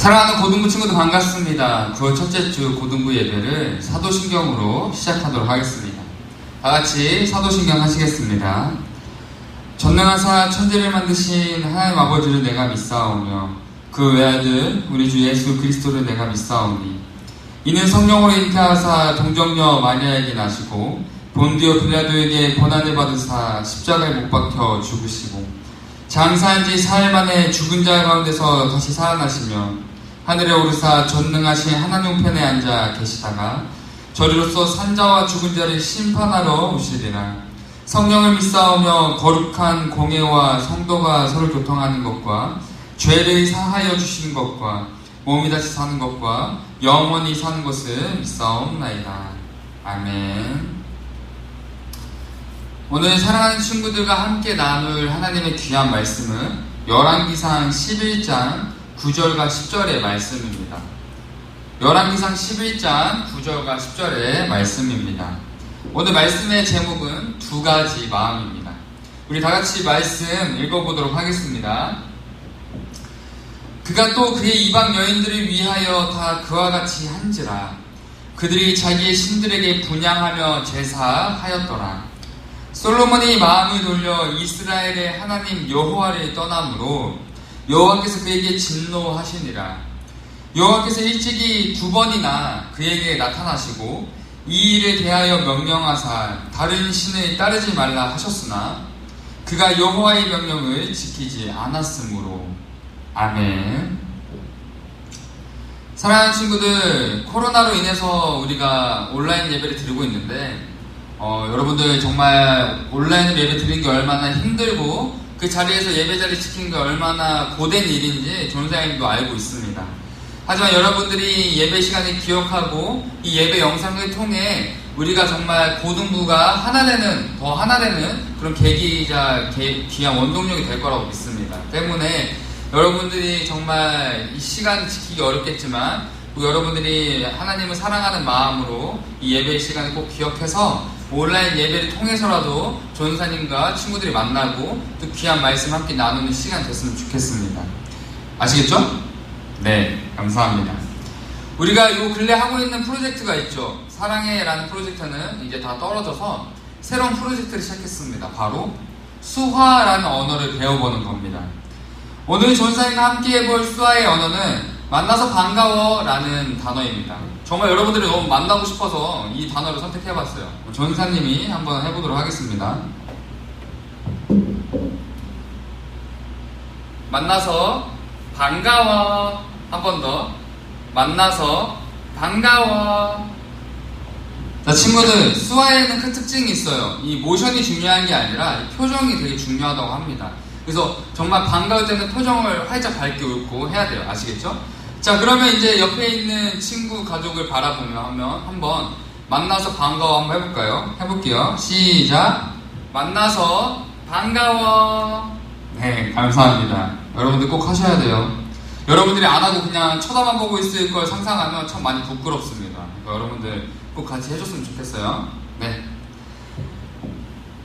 사랑하는 고등부 친구들 반갑습니다. 9월 첫째 주 고등부 예배를 사도신경으로 시작하도록 하겠습니다. 다 같이 사도신경 하시겠습니다. 전능하사 천지를 만드신 하나님 아버지를 내가 믿사오며 그 외아들 우리 주 예수 그리스도를 내가 믿사오니 이는 성령으로 잉태하사 동정녀 마리아에게 나시고 본디오 빌라도에게 고난을 받으사 십자가에 못 박혀 죽으시고 장사한 지 사흘 만에 죽은 자 가운데서 다시 살아나시며 하늘에 오르사 전능하신 하나님 편에 앉아 계시다가 저리로서 산자와 죽은 자를 심판하러 오시리라 성령을 믿사오며 거룩한 공예와 성도가 서로 교통하는 것과 죄를 사하여 주시는 것과 몸이 다시 사는 것과 영원히 사는 것을 믿사옵나이다. 아멘. 오늘 사랑하는 친구들과 함께 나눌 하나님의 귀한 말씀은 열왕기상 11장 9절과 10절의 말씀입니다. 열왕기상 11장 9절과 10절의 말씀입니다. 오늘 말씀의 제목은 두 가지 마음입니다. 우리 다 같이 말씀 읽어보도록 하겠습니다. 그가 또 그의 이방 여인들을 위하여 다 그와 같이 한지라 그들이 자기의 신들에게 분양하며 제사하였더라. 솔로몬이 마음을 돌려 이스라엘의 하나님 여호와를 떠남으로 여호와께서 그에게 진노하시니라. 여호와께서 일찍이 두 번이나 그에게 나타나시고 이 일에 대하여 명령하사 다른 신을 따르지 말라 하셨으나 그가 여호와의 명령을 지키지 않았으므로 아멘. 사랑하는 친구들, 코로나로 인해서 우리가 온라인 예배를 드리고 있는데, 어, 여러분들 정말 온라인 예배 드리는 게 얼마나 힘들고, 그 자리에서 예배 자리 지키는 게 얼마나 고된 일인지 전사님도 알고 있습니다. 하지만 여러분들이 예배 시간을 기억하고, 이 예배 영상을 통해 우리가 정말 고등부가 하나 되는, 더 하나 되는 그런 계기이자 귀한 원동력이 될 거라고 믿습니다. 때문에 여러분들이 정말 이 시간 지키기 어렵겠지만 여러분들이 하나님을 사랑하는 마음으로 이 예배 시간을 꼭 기억해서 온라인 예배를 통해서라도 전사님과 친구들이 만나고 또 귀한 말씀 함께 나누는 시간 됐으면 좋겠습니다. 아시겠죠? 네, 감사합니다. 우리가 요 근래 하고 있는 프로젝트가 있죠. 사랑해라는 프로젝트는 이제 다 떨어져서 새로운 프로젝트를 시작했습니다. 바로 수화라는 언어를 배워보는 겁니다. 오늘 전사님과 함께 해볼 수아의 언어는 만나서 반가워 라는 단어입니다. 정말 여러분들이 너무 만나고 싶어서 이 단어를 선택해봤어요. 전사님이 한번 해보도록 하겠습니다. 만나서 반가워. 한 번 더. 만나서 반가워. 자, 친구들, 수아에는 큰 특징이 있어요. 이 모션이 중요한 게 아니라 표정이 되게 중요하다고 합니다. 그래서 정말 반가울 때는 표정을 활짝 밝게 웃고 해야 돼요. 아시겠죠? 자, 그러면 이제 옆에 있는 친구 가족을 바라보며 하면 한번 만나서 반가워 한번 해볼까요? 해볼게요. 시작. 만나서 반가워. 네, 감사합니다. 여러분들 꼭 하셔야 돼요. 여러분들이 안 하고 그냥 쳐다만 보고 있을 걸 상상하면 참 많이 부끄럽습니다. 그러니까 여러분들 꼭 같이 해줬으면 좋겠어요. 네.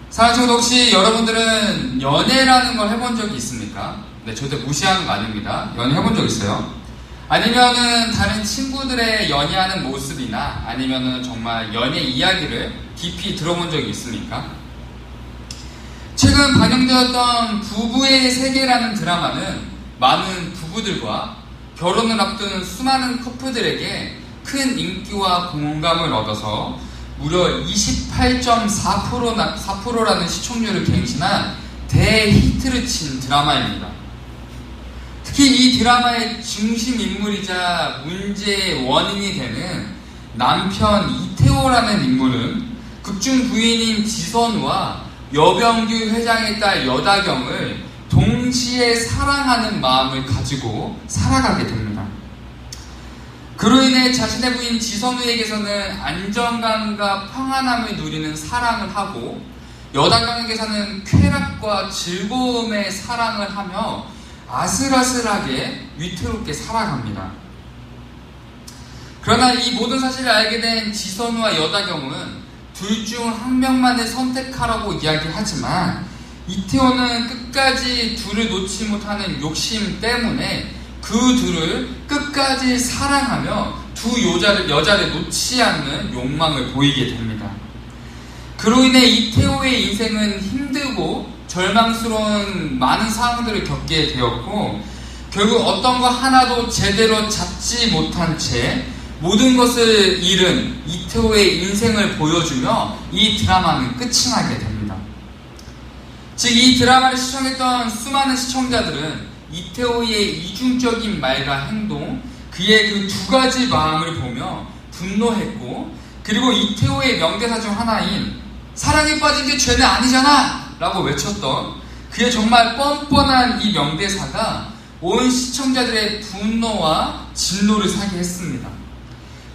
사실 혹시 여러분들은 연애라는 걸 해본 적이 있습니까? 네, 절대 무시하는 거 아닙니다. 연애 해본 적 있어요? 아니면은 다른 친구들의 연애하는 모습이나 아니면은 정말 연애 이야기를 깊이 들어본 적이 있습니까? 최근 방영되었던 부부의 세계라는 드라마는 많은 부부들과 결혼을 앞둔 수많은 커플들에게 큰 인기와 공감을 얻어서 무려 28.4%나, 4%라는 시청률을 갱신한 대히트를 친 드라마입니다. 특히 이 드라마의 중심 인물이자 문제의 원인이 되는 남편 이태호라는 인물은 극중 부인인 지선우와 여병규 회장의 딸 여다경을 동시에 사랑하는 마음을 가지고 살아가게 됩니다. 그로 인해 자신의 부인 지선우에게서는 안정감과 평안함을 누리는 사랑을 하고 여다경에게서는 쾌락과 즐거움의 사랑을 하며 아슬아슬하게 위태롭게 살아갑니다. 그러나 이 모든 사실을 알게 된 지선우와 여다경은 둘 중 한 명만을 선택하라고 이야기하지만 이태원은 끝까지 둘을 놓지 못하는 욕심 때문에 그 둘을 끝까지 사랑하며 두 여자를, 여자를 놓지 않는 욕망을 보이게 됩니다. 그로 인해 이태호의 인생은 힘들고 절망스러운 많은 상황들을 겪게 되었고 결국 어떤 거 하나도 제대로 잡지 못한 채 모든 것을 잃은 이태호의 인생을 보여주며 이 드라마는 끝이 나게 됩니다. 즉 이 드라마를 시청했던 수많은 시청자들은 이태호의 이중적인 말과 행동, 그의 그 두 가지 마음을 보며 분노했고 그리고 이태호의 명대사 중 하나인 사랑에 빠진 게 죄는 아니잖아! 라고 외쳤던 그의 정말 뻔뻔한 이 명대사가 온 시청자들의 분노와 진노를 사게 했습니다.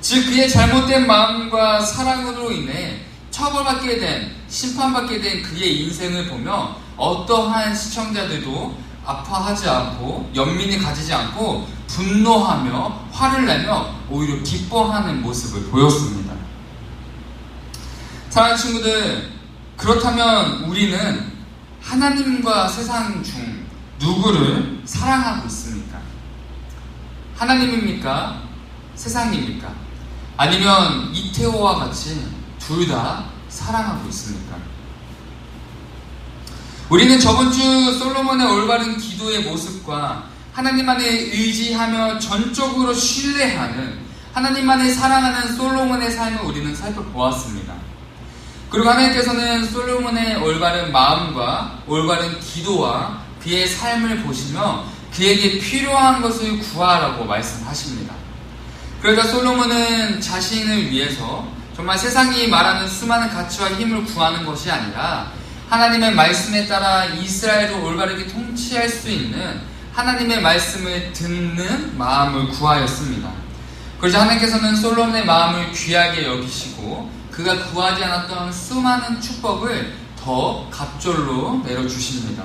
즉 그의 잘못된 마음과 사랑으로 인해 처벌받게 된 심판받게 된 그의 인생을 보며 어떠한 시청자들도 아파하지 않고 연민이 가지지 않고 분노하며 화를 내며 오히려 기뻐하는 모습을 보였습니다. 사랑하는 친구들, 그렇다면 우리는 하나님과 세상 중 누구를 사랑하고 있습니까? 하나님입니까? 세상입니까? 아니면 이태호와 같이 둘 다 사랑하고 있습니까? 우리는 저번 주 솔로몬의 올바른 기도의 모습과 하나님만에 의지하며 전적으로 신뢰하는 하나님만을 사랑하는 솔로몬의 삶을 우리는 살펴보았습니다. 그리고 하나님께서는 솔로몬의 올바른 마음과 올바른 기도와 그의 삶을 보시며 그에게 필요한 것을 구하라고 말씀하십니다. 그러자 솔로몬은 자신을 위해서 정말 세상이 말하는 수많은 가치와 힘을 구하는 것이 아니라 하나님의 말씀에 따라 이스라엘을 올바르게 통치할 수 있는 하나님의 말씀을 듣는 마음을 구하였습니다. 그러자 하나님께서는 솔로몬의 마음을 귀하게 여기시고 그가 구하지 않았던 수많은 축복을 더 갑절로 내려주십니다.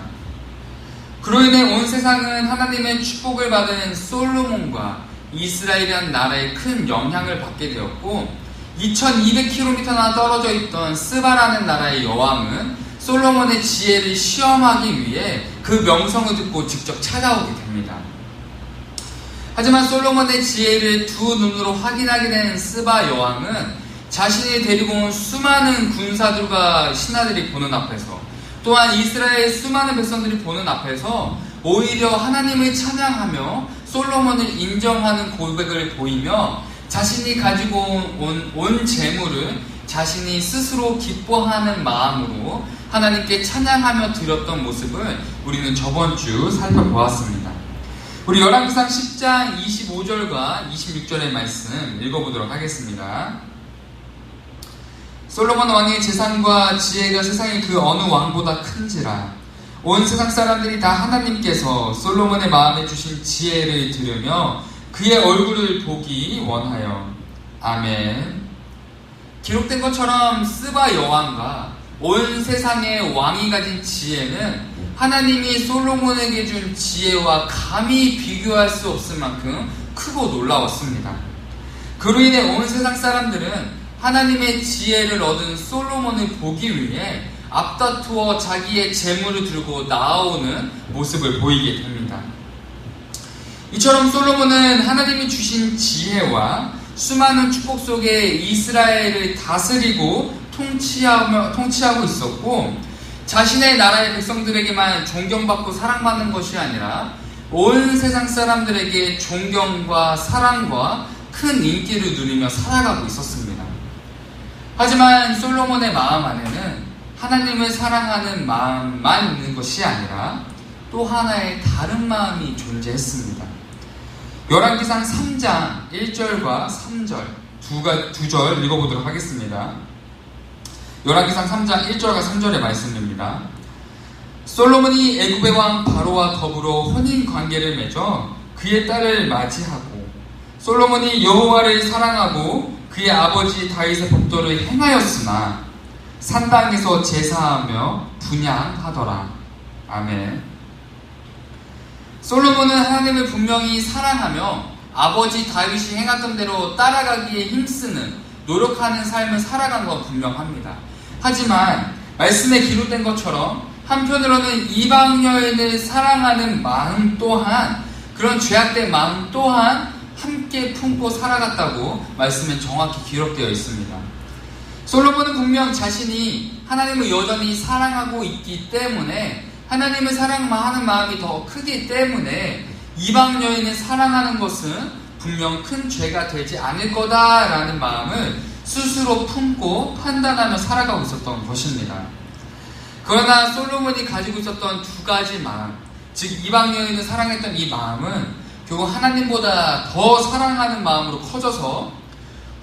그로 인해 온 세상은 하나님의 축복을 받은 솔로몬과 이스라엘이라는 나라에 큰 영향을 받게 되었고 2200km나 떨어져 있던 스바라는 나라의 여왕은 솔로몬의 지혜를 시험하기 위해 그 명성을 듣고 직접 찾아오게 됩니다. 하지만 솔로몬의 지혜를 두 눈으로 확인하게 된 스바 여왕은 자신이 데리고 온 수많은 군사들과 신하들이 보는 앞에서 또한 이스라엘 수많은 백성들이 보는 앞에서 오히려 하나님을 찬양하며 솔로몬을 인정하는 고백을 보이며 자신이 가지고 온, 온 재물을 자신이 스스로 기뻐하는 마음으로 하나님께 찬양하며 드렸던 모습을 우리는 저번 주 살펴보았습니다. 우리 열왕기상 10장 25절과 26절의 말씀 읽어보도록 하겠습니다. 솔로몬 왕의 재산과 지혜가 세상의 그 어느 왕보다 큰지라 온 세상 사람들이 다 하나님께서 솔로몬의 마음에 주신 지혜를 들으며 그의 얼굴을 보기 원하여 아멘. 기록된 것처럼 스바 여왕과 온 세상의 왕이 가진 지혜는 하나님이 솔로몬에게 준 지혜와 감히 비교할 수 없을 만큼 크고 놀라웠습니다. 그로 인해 온 세상 사람들은 하나님의 지혜를 얻은 솔로몬을 보기 위해 앞다투어 자기의 재물을 들고 나오는 모습을 보이게 됩니다. 이처럼 솔로몬은 하나님이 주신 지혜와 수많은 축복 속에 이스라엘을 다스리고 통치하며, 통치하고 있었고 자신의 나라의 백성들에게만 존경받고 사랑받는 것이 아니라 온 세상 사람들에게 존경과 사랑과 큰 인기를 누리며 살아가고 있었습니다. 하지만 솔로몬의 마음 안에는 하나님을 사랑하는 마음만 있는 것이 아니라 또 하나의 다른 마음이 존재했습니다. 열왕기상 3장 1절과 3절 두가, 두절 읽어보도록 하겠습니다. 열왕기상 3장 1절과 3절의 말씀입니다. 솔로몬이 애굽의 왕 바로와 더불어 혼인 관계를 맺어 그의 딸을 맞이하고 솔로몬이 여호와를 사랑하고 그의 아버지 다윗의 법도를 행하였으나 산당에서 제사하며 분양하더라. 아멘. 솔로몬은 하나님을 분명히 사랑하며 아버지 다윗이 행했던 대로 따라가기에 힘쓰는 노력하는 삶을 살아간 건 분명합니다. 하지만 말씀에 기록된 것처럼 한편으로는 이방 여인을 사랑하는 마음 또한 그런 죄악된 마음 또한 한 함께 품고 살아갔다고 말씀에 정확히 기록되어 있습니다. 솔로몬은 분명 자신이 하나님을 여전히 사랑하고 있기 때문에 하나님을 사랑하는 마음이 더 크기 때문에 이방 여인을 사랑하는 것은 분명 큰 죄가 되지 않을 거다라는 마음을 스스로 품고 판단하며 살아가고 있었던 것입니다. 그러나 솔로몬이 가지고 있었던 두 가지 마음, 즉 이방 여인을 사랑했던 이 마음은 결국 하나님보다 더 사랑하는 마음으로 커져서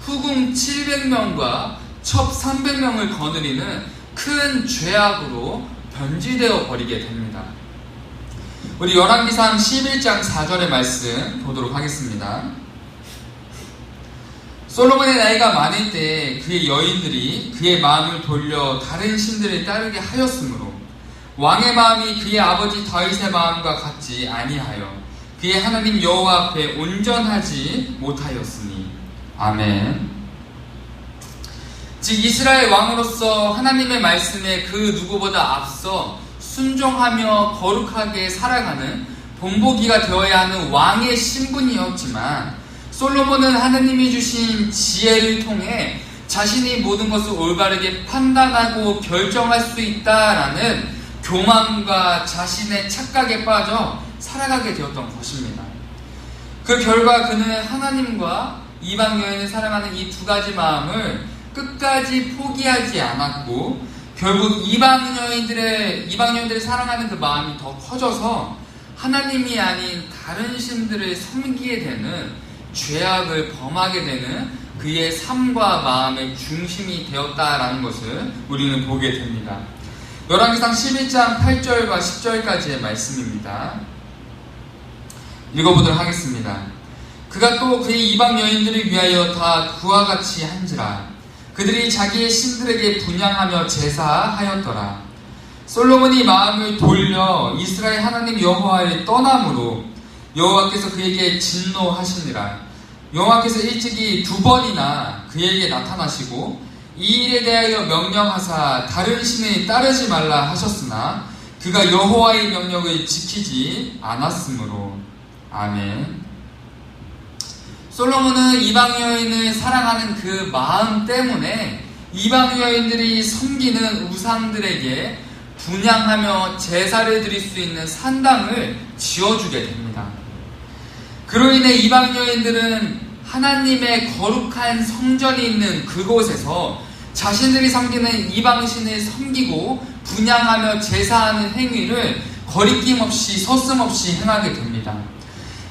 후궁 700명과 첩 300명을 거느리는 큰 죄악으로 변질되어 버리게 됩니다. 우리 열왕기상 11장 4절의 말씀 보도록 하겠습니다. 솔로몬의 나이가 많을 때 그의 여인들이 그의 마음을 돌려 다른 신들을 따르게 하였으므로 왕의 마음이 그의 아버지 다윗의 마음과 같지 아니하여 그의 하나님 여호와 앞에 온전하지 못하였으니 아멘. 즉 이스라엘 왕으로서 하나님의 말씀에 그 누구보다 앞서 순종하며 거룩하게 살아가는 본보기가 되어야 하는 왕의 신분이었지만 솔로몬은 하나님이 주신 지혜를 통해 자신이 모든 것을 올바르게 판단하고 결정할 수 있다라는 교만과 자신의 착각에 빠져 살아가게 되었던 것입니다. 그 결과 그는 하나님과 이방 여인을 사랑하는 이 두 가지 마음을 끝까지 포기하지 않았고 결국 이방 여인들의 이방 여인들을 사랑하는 그 마음이 더 커져서 하나님이 아닌 다른 신들을 섬기게 되는 죄악을 범하게 되는 그의 삶과 마음의 중심이 되었다라는 것을 우리는 보게 됩니다. 열왕기상 11장 8절과 10절까지의 말씀입니다. 읽어보도록 하겠습니다. 그가 또 그의 이방 여인들을 위하여 다 그와 같이 한지라 그들이 자기의 신들에게 분양하며 제사하였더라. 솔로몬이 마음을 돌려 이스라엘 하나님 여호와를 떠남으로 여호와께서 그에게 진노하시니라. 여호와께서 일찍이 두 번이나 그에게 나타나시고 이 일에 대하여 명령하사 다른 신을 따르지 말라 하셨으나 그가 여호와의 명령을 지키지 않았으므로 아멘. 솔로몬은 이방 여인을 사랑하는 그 마음 때문에 이방 여인들이 섬기는 우상들에게 분양하며 제사를 드릴 수 있는 산당을 지어주게 됩니다. 그로 인해 이방 여인들은 하나님의 거룩한 성전이 있는 그곳에서 자신들이 섬기는 이방신을 섬기고 분양하며 제사하는 행위를 거리낌 없이 서슴없이 행하게 됩니다.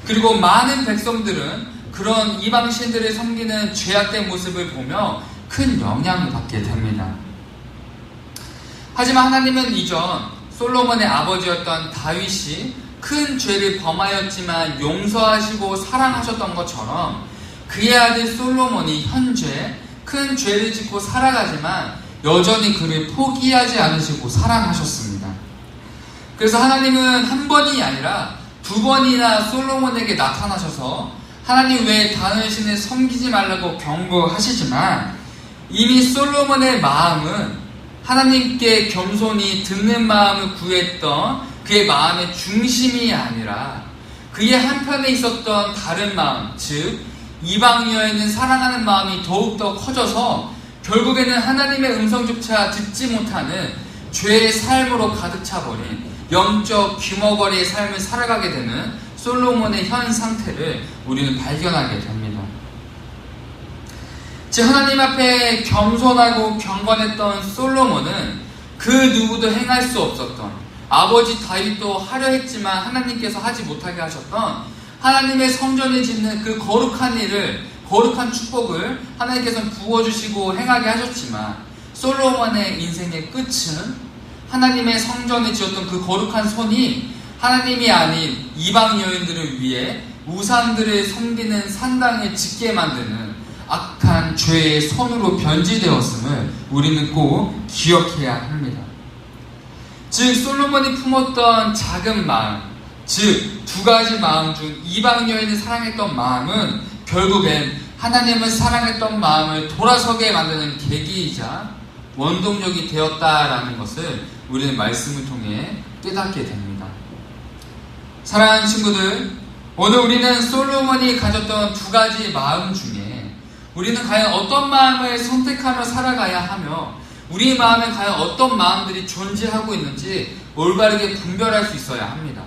그리고 많은 백성들은 그런 이방신들을 섬기는 죄악된 모습을 보며 큰 영향을 받게 됩니다. 하지만 하나님은 이전 솔로몬의 아버지였던 다윗이 큰 죄를 범하였지만 용서하시고 사랑하셨던 것처럼 그의 아들 솔로몬이 현재 큰 죄를 짓고 살아가지만 여전히 그를 포기하지 않으시고 사랑하셨습니다. 그래서 하나님은 한 번이 아니라 두 번이나 솔로몬에게 나타나셔서 하나님 외에 다른 신을 섬기지 말라고 경고하시지만 이미 솔로몬의 마음은 하나님께 겸손히 듣는 마음을 구했던 그의 마음의 중심이 아니라 그의 한편에 있었던 다른 마음, 즉 이방 여인은 사랑하는 마음이 더욱더 커져서 결국에는 하나님의 음성조차 듣지 못하는 죄의 삶으로 가득 차버린 영적 규모거리의 삶을 살아가게 되는 솔로몬의 현 상태를 우리는 발견하게 됩니다. 즉 하나님 앞에 겸손하고 경건했던 솔로몬은 그 누구도 행할 수 없었던 아버지 다윗도 하려 했지만 하나님께서 하지 못하게 하셨던 하나님의 성전을 짓는 그 거룩한 일을 거룩한 축복을 하나님께서는 부어주시고 행하게 하셨지만 솔로몬의 인생의 끝은 하나님의 성전을 지었던 그 거룩한 손이 하나님이 아닌 이방 여인들을 위해 우상들을 섬기는 산당을 짓게 만드는 악한 죄의 손으로 변질되었음을 우리는 꼭 기억해야 합니다. 즉 솔로몬이 품었던 작은 마음, 즉 두 가지 마음 중 이방 여인을 사랑했던 마음은 결국엔 하나님을 사랑했던 마음을 돌아서게 만드는 계기이자 원동력이 되었다라는 것을 우리는 말씀을 통해 깨닫게 됩니다. 사랑하는 친구들, 오늘 우리는 솔로몬이 가졌던 두 가지 마음 중에 우리는 과연 어떤 마음을 선택하며 살아가야 하며 우리 마음에 과연 어떤 마음들이 존재하고 있는지 올바르게 분별할 수 있어야 합니다.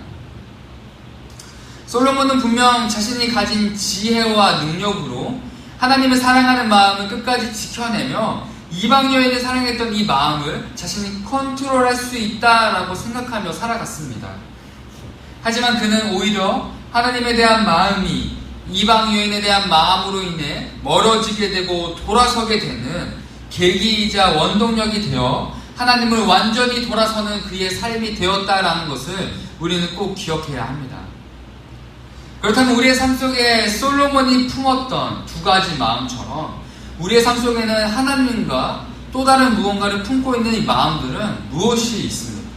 솔로몬은 분명 자신이 가진 지혜와 능력으로 하나님을 사랑하는 마음을 끝까지 지켜내며 이방 여인을 사랑했던 이 마음을 자신이 컨트롤할 수 있다라고 생각하며 살아갔습니다. 하지만 그는 오히려 하나님에 대한 마음이 이방 여인에 대한 마음으로 인해 멀어지게 되고 돌아서게 되는 계기이자 원동력이 되어 하나님을 완전히 돌아서는 그의 삶이 되었다라는 것을 우리는 꼭 기억해야 합니다. 그렇다면 우리의 삶 속에 솔로몬이 품었던 두 가지 마음처럼 우리의 삶 속에는 하나님과 또 다른 무언가를 품고 있는 이 마음들은 무엇이 있습니까?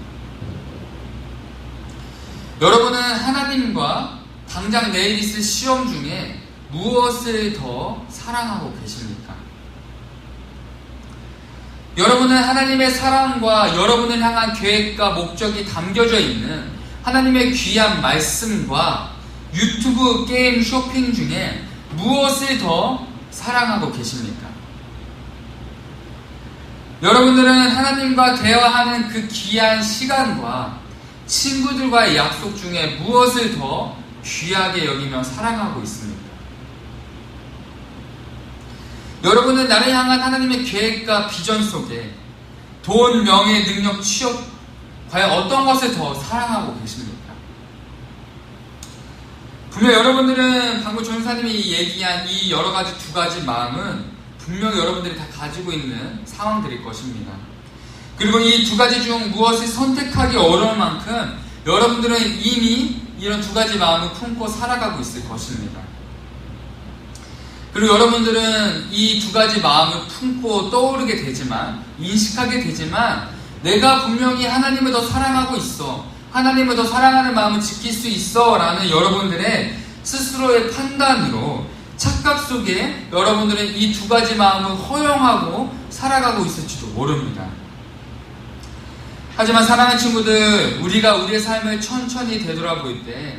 여러분은 하나님과 당장 내일 있을 시험 중에 무엇을 더 사랑하고 계십니까? 여러분은 하나님의 사랑과 여러분을 향한 계획과 목적이 담겨져 있는 하나님의 귀한 말씀과 유튜브 게임 쇼핑 중에 무엇을 더 사랑하고 계십니까? 여러분들은 하나님과 대화하는 그 귀한 시간과 친구들과의 약속 중에 무엇을 더 귀하게 여기며 사랑하고 있습니까? 여러분은 나를 향한 하나님의 계획과 비전 속에 돈, 명예, 능력, 취업, 과연 어떤 것을 더 사랑하고 계십니까? 분명 여러분들은 방금 전사님이 얘기한 이 여러 가지 두 가지 마음은 분명 여러분들이 다 가지고 있는 상황들일 것입니다. 그리고 이 두 가지 중 무엇을 선택하기 어려울 만큼 여러분들은 이미 이런 두 가지 마음을 품고 살아가고 있을 것입니다. 그리고 여러분들은 이 두 가지 마음을 품고 떠오르게 되지만, 인식하게 되지만, 내가 분명히 하나님을 더 사랑하고 있어. 하나님을 더 사랑하는 마음을 지킬 수 있어. 라는 여러분들의 스스로의 판단으로 착각 속에 여러분들은 이 두 가지 마음을 허용하고 살아가고 있을지도 모릅니다. 하지만 사랑하는 친구들, 우리가 우리의 삶을 천천히 되돌아볼 때,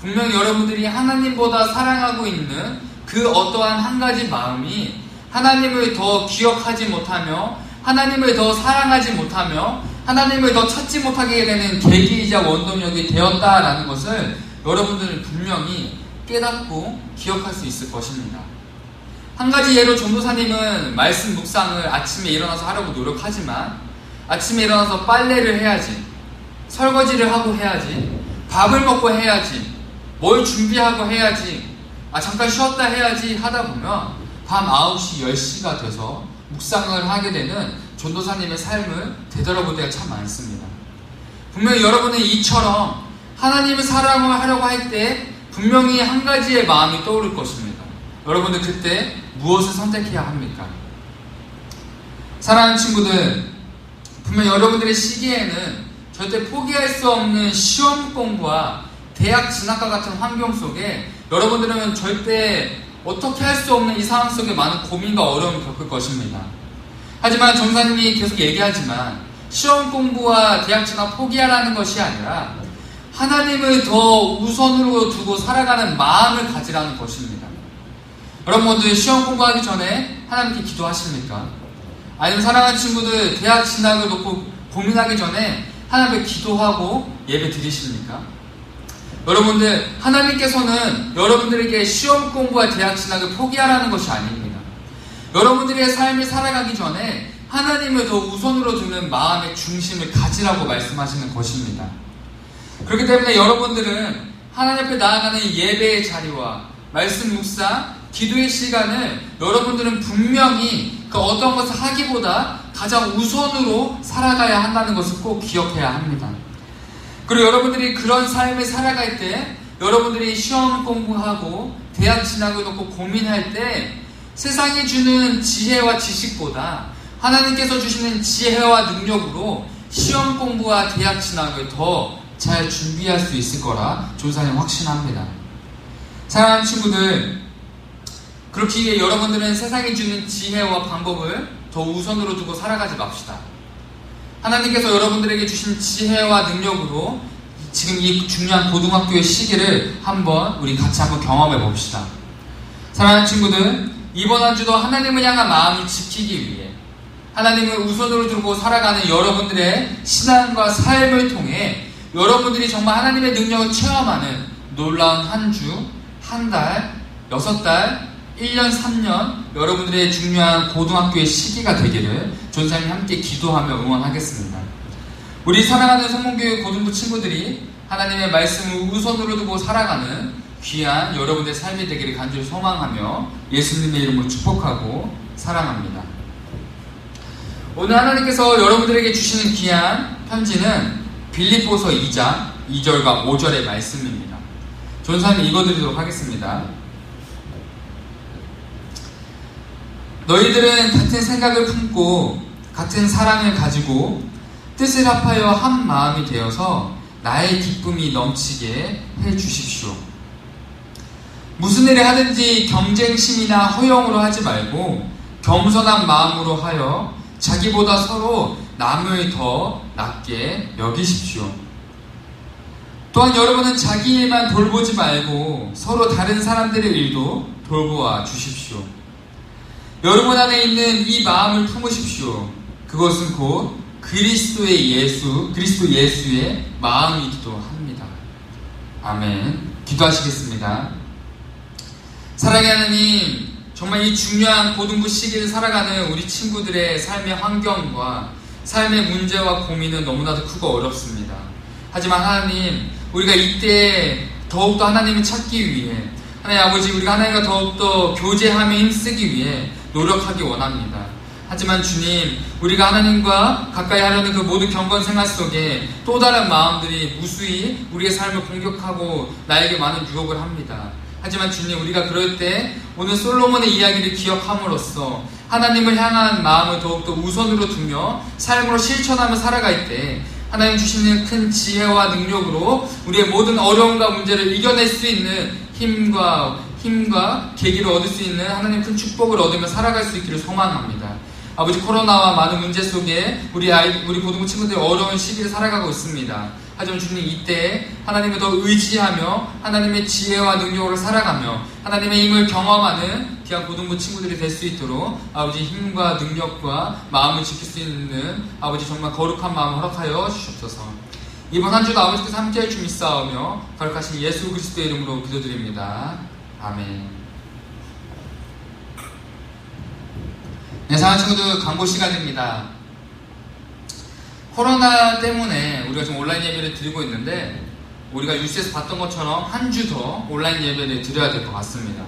분명히 여러분들이 하나님보다 사랑하고 있는 그 어떠한 한 가지 마음이 하나님을 더 기억하지 못하며, 하나님을 더 사랑하지 못하며, 하나님을 더 찾지 못하게 되는 계기이자 원동력이 되었다라는 것을 여러분들은 분명히 깨닫고 기억할 수 있을 것입니다. 한 가지 예로 전도사님은 말씀 묵상을 아침에 일어나서 하려고 노력하지만 아침에 일어나서 빨래를 해야지, 설거지를 하고 해야지, 밥을 먹고 해야지, 뭘 준비하고 해야지, 아, 잠깐 쉬었다 해야지 하다 보면 밤 9시, 10시가 돼서 묵상을 하게 되는 전도사님의 삶을 되돌아볼 때가 참 많습니다. 분명히 여러분은 이처럼 하나님의 사랑을 하려고 할 때 분명히 한 가지의 마음이 떠오를 것입니다. 여러분들 그때 무엇을 선택해야 합니까? 사랑하는 친구들, 분명 여러분들의 시기에는 절대 포기할 수 없는 시험 공부와 대학 진학과 같은 환경 속에 여러분들은 절대 어떻게 할 수 없는 이 상황 속에 많은 고민과 어려움을 겪을 것입니다. 하지만 전사님이 계속 얘기하지만 시험 공부와 대학 진학 포기하라는 것이 아니라 하나님을 더 우선으로 두고 살아가는 마음을 가지라는 것입니다. 여러분들 시험 공부하기 전에 하나님께 기도하십니까? 아니면 사랑하는 친구들 대학 진학을 놓고 고민하기 전에 하나님께 기도하고 예배 드리십니까? 여러분들 하나님께서는 여러분들에게 시험 공부와 대학 진학을 포기하라는 것이 아닙니다. 여러분들의 삶을 살아가기 전에 하나님을 더 우선으로 두는 마음의 중심을 가지라고 말씀하시는 것입니다. 그렇기 때문에 여러분들은 하나님 앞에 나아가는 예배의 자리와 말씀 묵상, 기도의 시간을 여러분들은 분명히 그 어떤 것을 하기보다 가장 우선으로 살아가야 한다는 것을 꼭 기억해야 합니다. 그리고 여러분들이 그런 삶을 살아갈 때 여러분들이 시험 공부하고 대학 진학을 놓고 고민할 때 세상이 주는 지혜와 지식보다 하나님께서 주시는 지혜와 능력으로 시험 공부와 대학 진학을 더 잘 준비할 수 있을 거라 조사님 확신합니다. 사랑하는 친구들, 그렇기에 여러분들은 세상이 주는 지혜와 방법을 더 우선으로 두고 살아가지 맙시다. 하나님께서 여러분들에게 주신 지혜와 능력으로 지금 이 중요한 고등학교의 시기를 한번 우리 같이 한번 경험해 봅시다. 사랑하는 친구들, 이번 한 주도 하나님을 향한 마음을 지키기 위해 하나님을 우선으로 두고 살아가는 여러분들의 신앙과 삶을 통해 여러분들이 정말 하나님의 능력을 체험하는 놀라운 한 주, 한 달, 여섯 달, 1년, 3년 여러분들의 중요한 고등학교의 시기가 되기를 존사님 함께 기도하며 응원하겠습니다. 우리 사랑하는 성문교회 고등부 친구들이 하나님의 말씀을 우선으로 두고 살아가는 귀한 여러분의 삶이 되기를 간절히 소망하며 예수님의 이름으로 축복하고 사랑합니다. 오늘 하나님께서 여러분들에게 주시는 귀한 편지는 빌립보서 2장 2절과 5절의 말씀입니다. 존사님 읽어드리도록 하겠습니다. 너희들은 같은 생각을 품고 같은 사랑을 가지고 뜻을 합하여 한 마음이 되어서 나의 기쁨이 넘치게 해 주십시오. 무슨 일을 하든지 경쟁심이나 허영으로 하지 말고 겸손한 마음으로 하여 자기보다 서로 남을 더 낫게 여기십시오. 또한 여러분은 자기 일만 돌보지 말고 서로 다른 사람들의 일도 돌보아 주십시오. 여러분 안에 있는 이 마음을 품으십시오. 그것은 곧 그리스도의 예수, 그리스도 예수의 마음이기도 합니다. 아멘. 기도하시겠습니다. 사랑의 하나님, 정말 이 중요한 고등부 시기를 살아가는 우리 친구들의 삶의 환경과 삶의 문제와 고민은 너무나도 크고 어렵습니다. 하지만 하나님, 우리가 이때 더욱더 하나님을 찾기 위해, 하나님 아버지, 우리가 하나님과 더욱더 교제하며 힘쓰기 위해 노력하기 원합니다. 하지만 주님, 우리가 하나님과 가까이 하려는 그 모든 경건 생활 속에 또 다른 마음들이 무수히 우리의 삶을 공격하고 나에게 많은 유혹을 합니다. 하지만 주님, 우리가 그럴 때 오늘 솔로몬의 이야기를 기억함으로써 하나님을 향한 마음을 더욱더 우선으로 두며 삶으로 실천하며 살아갈 때 하나님 주시는 큰 지혜와 능력으로 우리의 모든 어려움과 문제를 이겨낼 수 있는 힘과 힘과 계기를 얻을 수 있는 하나님 큰 축복을 얻으며 살아갈 수 있기를 소망합니다. 아버지 코로나와 많은 문제 속에 우리 아이 우리 고등부 친구들이 어려운 시기를 살아가고 있습니다. 하지만 주님 이때 하나님을 더 의지하며 하나님의 지혜와 능력으로 살아가며 하나님의 힘을 경험하는 귀한 고등부 친구들이 될 수 있도록 아버지 힘과 능력과 마음을 지킬 수 있는 아버지 정말 거룩한 마음 허락하여 주시옵소서. 이번 한 주도 아버지께서 함께할 줄 믿사오며 거룩하신 예수 그리스도의 이름으로 기도드립니다. 아멘. 네, 사랑하는 친구들 광고 시간입니다. 코로나 때문에 우리가 지금 온라인 예배를 드리고 있는데 우리가 뉴스에서 봤던 것처럼 한 주 더 온라인 예배를 드려야 될 것 같습니다.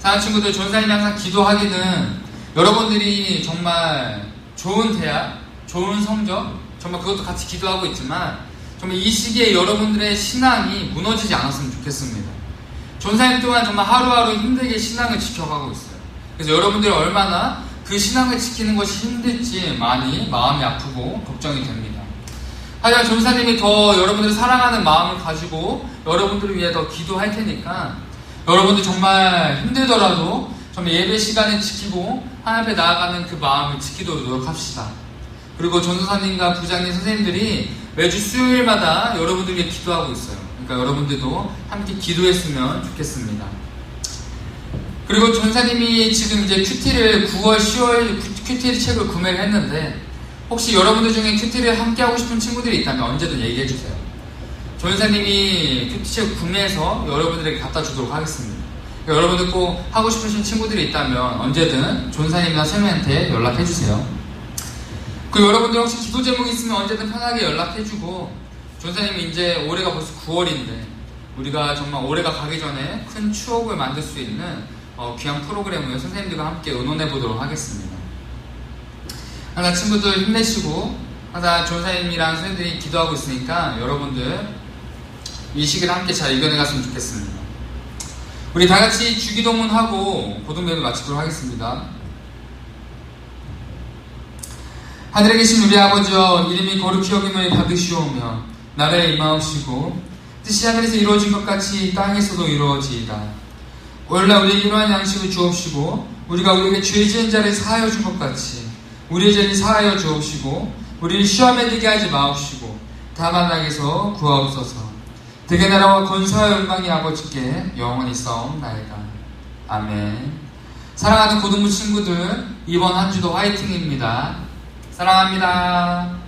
사랑하는 친구들, 전사님이 항상 기도하기는 여러분들이 정말 좋은 대학, 좋은 성적, 정말 그것도 같이 기도하고 있지만 정말 이 시기에 여러분들의 신앙이 무너지지 않았으면 좋겠습니다. 전사님 또한 정말 하루하루 힘들게 신앙을 지켜가고 있어요. 그래서 여러분들이 얼마나 그 신앙을 지키는 것이 힘들지 많이 마음이 아프고 걱정이 됩니다. 하지만 전사님이 더 여러분들을 사랑하는 마음을 가지고 여러분들을 위해 더 기도할 테니까 여러분들 정말 힘들더라도 정말 예배 시간을 지키고 하나님 앞에 나아가는 그 마음을 지키도록 노력합시다. 그리고 전도사님과 부장님 선생님들이 매주 수요일마다 여러분들 위해 기도하고 있어요. 그러니까 여러분들도 함께 기도했으면 좋겠습니다. 그리고 전사님이 지금 이제 큐티를 9월, 10월 큐티 책을 구매를 했는데 혹시 여러분들 중에 큐티를 함께 하고 싶은 친구들이 있다면 언제든 얘기해 주세요. 전사님이 큐티 책 구매해서 여러분들에게 갖다 주도록 하겠습니다. 그러니까 여러분들 꼭 하고 싶으신 친구들이 있다면 언제든 존사님이나 선생님한테 연락해 주세요. 그 여러분들 혹시 기도 제목 있으면 언제든 편하게 연락해 주고 존사님이 이제 올해가 벌써 9월인데 우리가 정말 올해가 가기 전에 큰 추억을 만들 수 있는 어, 귀한 프로그램을 선생님들과 함께 의논해 보도록 하겠습니다. 항상 친구들 힘내시고 항상 존사님이랑 선생님들이 기도하고 있으니까 여러분들 이 시기를 함께 잘 이겨내 갔으면 좋겠습니다. 우리 다 같이 주기도문 하고 고등배를 마치도록 하겠습니다. 하늘에 계신 우리 아버지여 이름이 거룩히 여김을 받으시오며 나라에 임하옵시고 뜻이 하늘에서 이루어진 것 같이 땅에서도 이루어지이다. 오늘날 우리에게 이러한 양식을 주옵시고 우리가 우리에게 죄 지은 자를 사하여 준 것 같이 우리의 죄를 사하여 주옵시고 우리를 시험에 들게 하지 마옵시고 다만락에서 구하옵소서. 대개 나라와 권사와 영광이 아버지께 영원히 싸움나이다. 아멘. 사랑하는 고등부 친구들, 이번 한 주도 화이팅입니다. 사랑합니다.